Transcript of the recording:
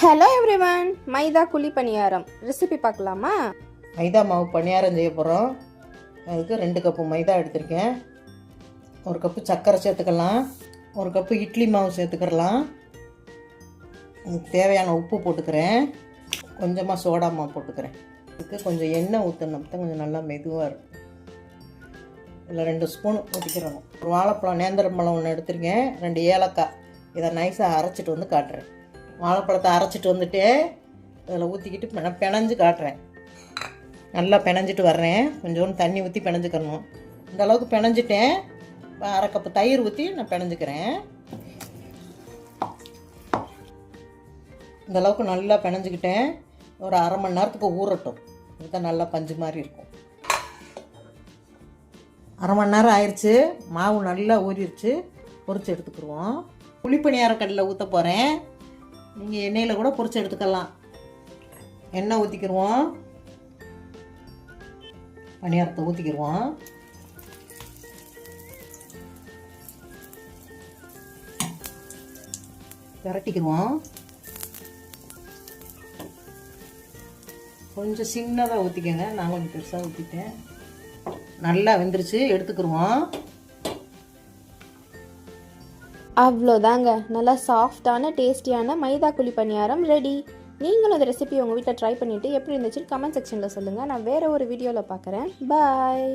Hello everyone மைதா குழி பணியாரம். Recipe பார்க்கலாமா? மைதா மாவு பணியாரம் செய்ய போகிறோம் அதுக்கு ரெண்டு கப்பு மைதா எடுத்திருக்கேன். ஒரு கப்பு சர்க்கரை சேர்த்துக்கலாம். ஒரு கப்பு இட்லி மாவு சேர்த்துக்கிறலாம் தேவையான உப்பு போட்டுக்கிறேன். கொஞ்சமாக சோடா மாவு போட்டுக்கிறேன். இதுக்கு கொஞ்சம் எண்ணெய் ஊற்றணும் தான் கொஞ்சம் நல்லா மெதுவாக இருக்கும். இதில் ரெண்டு ஸ்பூன் ஊற்றிக்கிறோம் ஒரு வாழைப்பழம் நேந்திரம் பழம் ஒன்று எடுத்திருக்கேன். ரெண்டு ஏலக்காய். இதை நைஸாக அரைச்சிட்டு வந்து காட்டுறேன். வாழைப்பழத்தை அரைச்சிட்டு வந்துட்டு அதில் ஊற்றிக்கிட்டு பிண பிணைஞ்சு காட்டுறேன். நல்லா பிணைஞ்சிட்டு வர்றேன். கொஞ்சோண்டு தண்ணி ஊற்றி பிணைஞ்சுக்கணும். இந்த அளவுக்கு பிணைஞ்சிட்டேன். அரை கப்பு தயிர் ஊற்றி நான் பிணைஞ்சிக்கிறேன். இந்த அளவுக்கு நல்லா பிணைஞ்சுக்கிட்டேன். ஒரு அரை மணி நேரத்துக்கு ஊறட்டும். இதுதான் நல்லா பஞ்சு மாதிரி இருக்கும். அரை மணி நேரம் ஆயிடுச்சு மாவு நல்லா ஊறிடுச்சு பொறிச்சு எடுத்துக்கிடுவோம். புளிப்பணியார கடலில் ஊற்ற போகிறேன் நீங்கள் எண்ணெயில் கூட பொறிச்சு எடுத்துக்கலாம். எண்ணெய் ஊற்றிக்கிடுவோம் பணியாரத்தை ஊற்றிக்கிடுவோம் விரட்டிக்கிடுவோம் கொஞ்சம் சின்னதாக ஊற்றிக்கோங்க நான் கொஞ்சம் பெருசாக ஊற்றிட்டேன் நல்லா வெந்துருச்சு. எடுத்துக்கிடுவோம் அவ்வளோதாங்க. நல்லா சாஃப்டான டேஸ்டியான மைதா குழி பணியாரம் ரெடி நீங்களும் இந்த ரெசிபி உங்கள் வீட்டில் ட்ரை பண்ணிவிட்டு எப்படி இருந்துச்சுன்னு கமெண்ட் செக்ஷனில் சொல்லுங்கள் நான் வேறு ஒரு வீடியோவில் பார்க்குறேன் பாய்